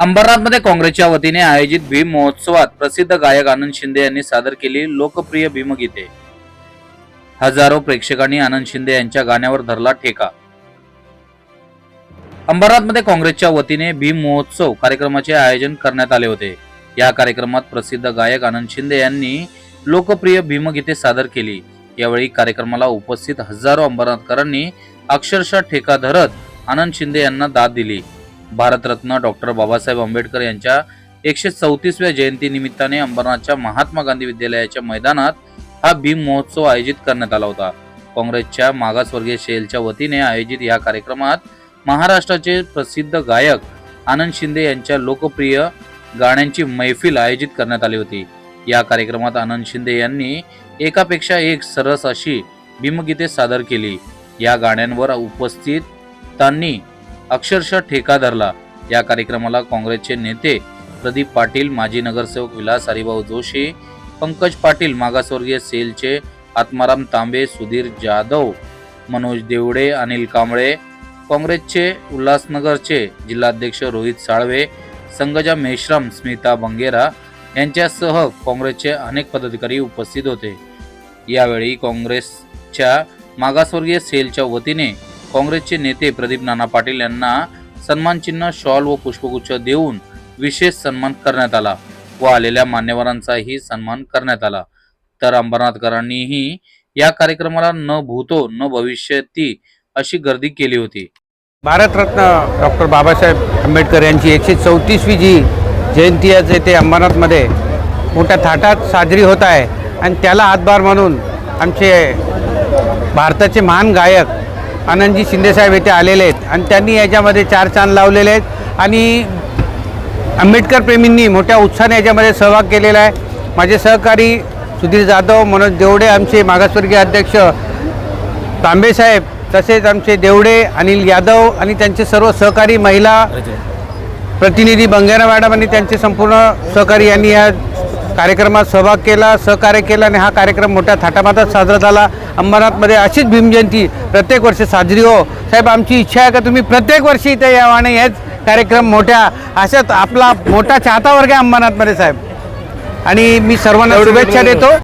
अंबरनाथमध्ये काँग्रेसच्या वतीने आयोजित भीम महोत्सवात प्रसिद्ध गायक आनंद शिंदे यांनी सादर केली लोकप्रिय भीमगीते. हजारो प्रेक्षकांनी आनंद शिंदे यांच्या गाण्यावर धरला ठेका. अंबरनाथमध्ये काँग्रेसच्या वतीने भीम महोत्सव कार्यक्रमाचे आयोजन करण्यात आले होते. या कार्यक्रमात प्रसिद्ध गायक आनंद शिंदे यांनी लोकप्रिय भीमगीते सादर केली. यावेळी कार्यक्रमाला उपस्थित हजारो अंबरनाथकरांनी अक्षरशः ठेका धरत आनंद शिंदे यांना दाद दिली. भारतरत्न डॉक्टर बाबासाहेब आंबेडकर यांच्या एकशे चौतीसव्या जयंती निमित्ताने अंबरनाथच्या महात्मा गांधी विद्यालयाच्या मैदानात हा भीम महोत्सव आयोजित करण्यात आला होता. काँग्रेसच्या मागासवर्गीय सेलच्या वतीने आयोजित या कार्यक्रमात महाराष्ट्राचे प्रसिद्ध गायक आनंद शिंदे यांच्या लोकप्रिय गाण्यांची मैफिल आयोजित करण्यात आली होती. या कार्यक्रमात आनंद शिंदे यांनी एकापेक्षा एक सरस अशी भीमगीते सादर केली. या गाण्यांवर उपस्थितांनी अक्षरशः ठेका धरला. या कार्यक्रमाला काँग्रेसचे नेते प्रदीप पाटील माजी नगरसेवक विलास हरिभाऊ जोशी पंकज पाटील मागासवर्गीय सेलचे आत्माराम तांबे सुधीर जाधव मनोज देवडे अनिल कांबळे काँग्रेसचे उल्हासनगरचे जिल्हाध्यक्ष रोहित साळवे संगजा मेश्राम स्मिता बंगेरा यांच्यासह काँग्रेसचे अनेक पदाधिकारी उपस्थित होते. यावेळी काँग्रेसच्या मागासवर्गीय सेलच्या वतीने काँग्रेसचे नेते प्रदीप नाना पाटील यांना सन्मानचिन्ह शॉल व पुष्पगुच्छ देऊन विशेष सन्मान करण्यात आला व आलेल्या मान्यवरांचाही सन्मान करण्यात आला. तर अंबरनाथकरांनीही या कार्यक्रमाला न भूतो न भविष्यती अशी गर्दी केली होती. भारतरत्न डॉक्टर बाबासाहेब आंबेडकर यांची एकशे चौतीसवी जी जयंती आज येथे अंबरनाथमध्ये मोठ्या थाटात साजरी होत आहे. आणि त्याला हातभार म्हणून आमचे भारताचे महान गायक आनंदजी शिंदेसाहेब येथे आलेले आहेत. आणि त्यांनी याच्यामध्ये चार चांद लावलेले आहेत. आणि आंबेडकर प्रेमींनी मोठ्या उत्साहाने याच्यामध्ये सहभाग केलेला आहे. माझे सहकारी सुधीर जाधव मनोज देवडे आमचे मागासवर्गीय अध्यक्ष तांबेसाहेब तसेच आमचे देवडे अनिल यादव आणि त्यांचे सर्व सहकारी महिला प्रतिनिधी बंगेरा मॅडम आणि त्यांचे संपूर्ण सहकारी यांनी या कार्यक्रमात सहभाग केला सहकार्य केलं आणि हा कार्यक्रम मोठ्या थाटामाटात साजरा झाला. अंबरनाथमध्ये अशीच भीमजयंती प्रत्येक वर्षी साजरी हो. साहेब आमची इच्छा आहे का तुम्ही प्रत्येक वर्षी इथे यावं आणि हेच कार्यक्रम मोठ्या अशाच आपला मोठा चाहता वर्ग आहे अंबरनाथमध्ये साहेब. आणि मी सर्वांना शुभेच्छा देतो.